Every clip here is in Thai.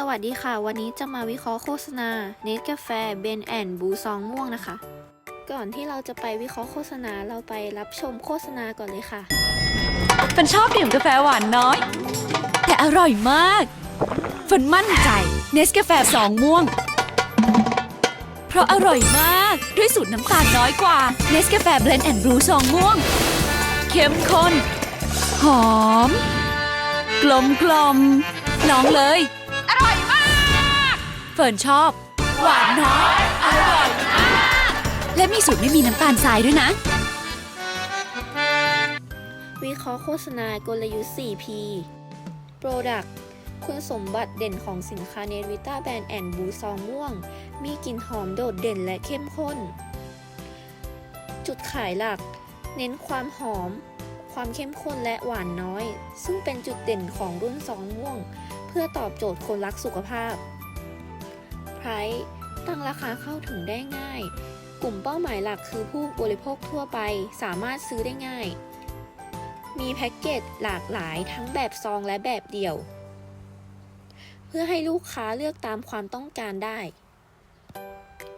สวัสดีค่ะ วันนี้จะมาวิเคราะห์โฆษณาเน t กาแฟเบนแอนบูซองม่วงนะคะ ก่อนที่เราจะไปวิเคราะห์โฆษณาเราไปรับชมโฆษณาก่อนเลยค่ะฝันชอบดื่มกาแฟหวานน้อย แต่อร่อยมากฝันมั่นใจเนสกาแฟสองม่วง เพราะอร่อยมากด้วยสูตรน้ำตาลน้อยกว่าเนสกาแฟเบลนแอนด์บรูซองม่วง เข้มข้น หอม กลมกลมลองเลย ฟิร์นชอบ หวานน้อยอร่อยมากและมีสูตรไม่มีน้ำตาลทรายด้วยนะ วิเคราะห์โฆษณากลยุทธ์ 4P Product คุณสมบัติเด่นของสินค้าเนวิต้าแบรนด์แอนบูซองม่วง มีกลิ่นหอมโดดเด่นและเข้มข้น จุดขายหลัก เน้นความหอม ความเข้มข้นและหวานน้อย ซึ่งเป็นจุดเด่นของรุ่นซองม่วง เพื่อตอบโจทย์คนรักสุขภาพ ตั้งราคาเข้าถึงได้ง่าย กลุ่มเป้าหมายหลักคือผู้บริโภคทั่วไปสามารถซื้อได้ง่าย มีแพ็กเกจหลากหลายทั้งแบบซองและแบบเดี่ยว เพื่อให้ลูกค้าเลือกตามความต้องการได้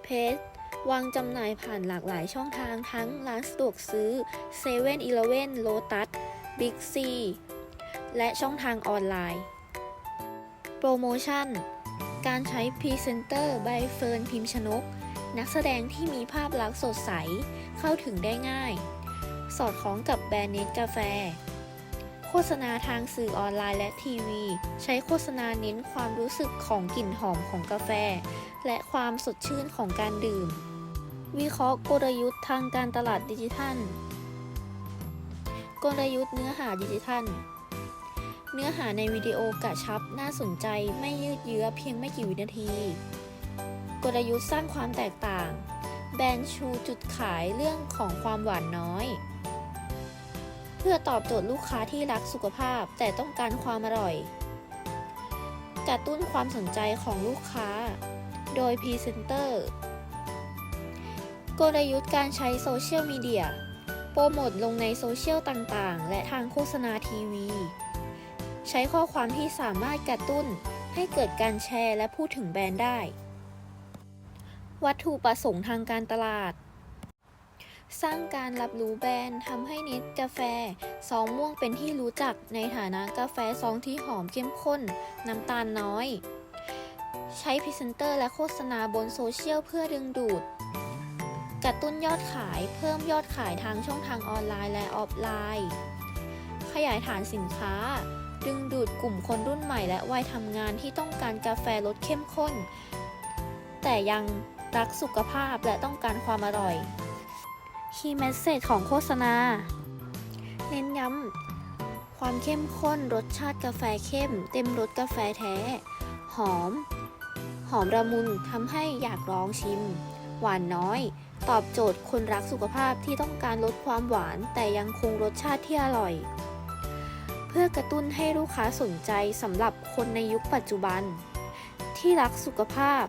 เพจวางจำหน่ายผ่านหลากหลายช่องทางทั้งร้านสะดวกซื้อ7 e เ e ่ e อ l o t u s Big C และช่องทางออนไลน์ โปรโมชั่น การใช้พรีเซนเตอร์ใบเฟิร์นพิมพ์ชนก นักแสดงที่มีภาพลักษณ์สดใสเข้าถึงได้ง่าย สอดคล้องกับแบรนด์เนสกาแฟ โฆษณาทางสื่อออนไลน์และทีวี ใช้โฆษณาเน้นความรู้สึกของกลิ่นหอมของกาแฟ และความสดชื่นของการดื่ม วิเคราะห์กลยุทธ์ทางการตลาดดิจิทัล กลยุทธ์เนื้อหาดิจิทัล เนื้อหาในวิดีโอกระชับน่าสนใจไม่ยืดเยื้อเพียงไม่กี่วินาที กลยุทธ์สร้างความแตกต่าง แบรนด์ชูจุดขายเรื่องของความหวานน้อย เพื่อตอบโจทย์ลูกค้าที่รักสุขภาพแต่ต้องการความอร่อย กระตุ้นความสนใจของลูกค้า โดยพรีเซนเตอร์ กลยุทธ์การใช้โซเชียลมีเดียโปรโมทลงในโซเชียลต่างๆ และทางโฆษณาทีวี ใช้ข้อความที่สามารถกระตุ้นให้เกิดการแชร์และพูดถึงแบรนด์ได้ วัตถุประสงค์ทางการตลาด สร้างการรับรู้แบรนด์ทำให้เนตกาแฟ ซองม่วงเป็นที่รู้จักในฐานะกาแฟซองที่หอมเข้มข้น น้ำตาลน้อย ใช้พรีเซนเตอร์และโฆษณาบนโซเชียลเพื่อดึงดูดกระตุ้นยอดขายเพิ่มยอดขายทางช่องทางออนไลน์และออฟไลน์ ขยายฐานสินค้า ดึงดูดกลุ่มคนรุ่นใหม่และวัยทำงานที่ต้องการกาแฟรสเข้มข้น แต่ยังรักสุขภาพและต้องการความอร่อยคีย์แมสเซจของโฆษณา เน้นย้ำความเข้มข้นรสชาติกาแฟเข้ม เต็มรสกาแฟแท้ หอม หอมระมุนทำให้อยากลองชิม หวานน้อย ตอบโจทย์คนรักสุขภาพที่ต้องการลดความหวาน แต่ยังคงรสชาติที่อร่อย เพื่อกระตุ้นให้ลูกค้าสนใจสำหรับคนในยุคปัจจุบัน ที่รักสุขภาพ